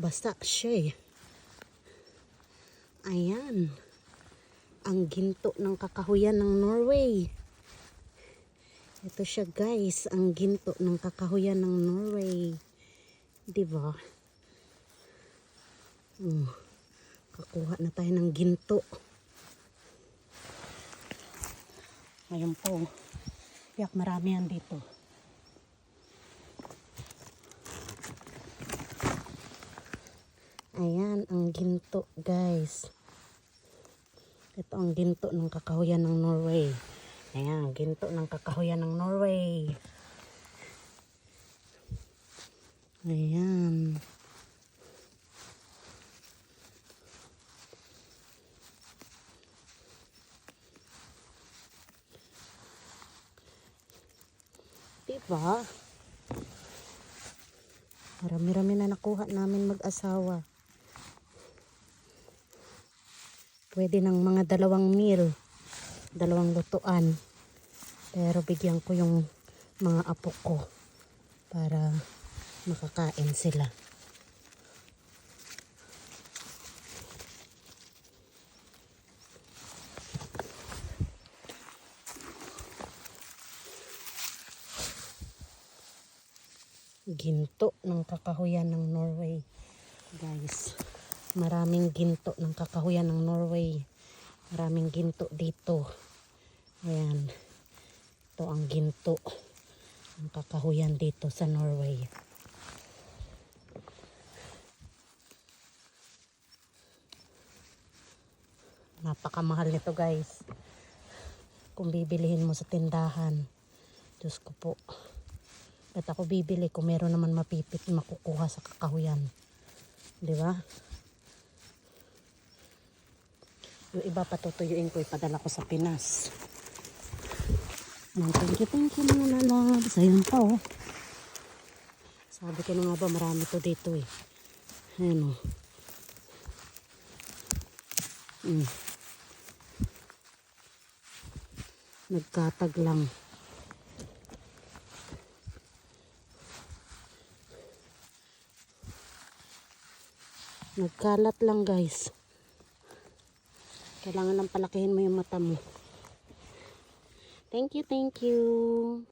Basta siya eh. Ayan. Ang ginto ng kakahuyan ng Norway. Ito siya guys, ang ginto ng kakahuyan ng Norway. 'Di ba? Oh, kakuha na tayo ng ginto. Ngayon po, yak marami yan dito. Ayan, ang ginto guys. Ito ang ginto ng kakahuyan ng Norway. Ayan, ginto ng kakahuyan ng Norway. Ayan. Diba? Marami-rami na nakuha namin mag-asawa. Pwede ng mga dalawang meal. Dalawang lutuan. Pero bigyan ko yung mga apo ko para makakain sila. Ginto ng kakahuyan ng Norway. Guys, maraming ginto ng kakahuyan ng Norway. Maraming ginto dito. Ayan. Ito ang ginto ng kakahuyan dito sa Norway. Napakamahal nito guys. Kung bibilihin mo sa tindahan. Diyos ko po. Ba't ako bibili kung meron naman mapipit makukuha sa kakahuyan. Di ba? Yung iba patutuyuin ko, ipadala ko sa Pinas. Ayan, thank you, thank you mga lalabs. Ayun pa oh. Sabi ko na nga ba marami to dito eh. Ayan oh. Mm. Nagkatag lang. Nagkalat lang guys. Kailangan lang palakihin mo yung mata mo. Thank you, thank you.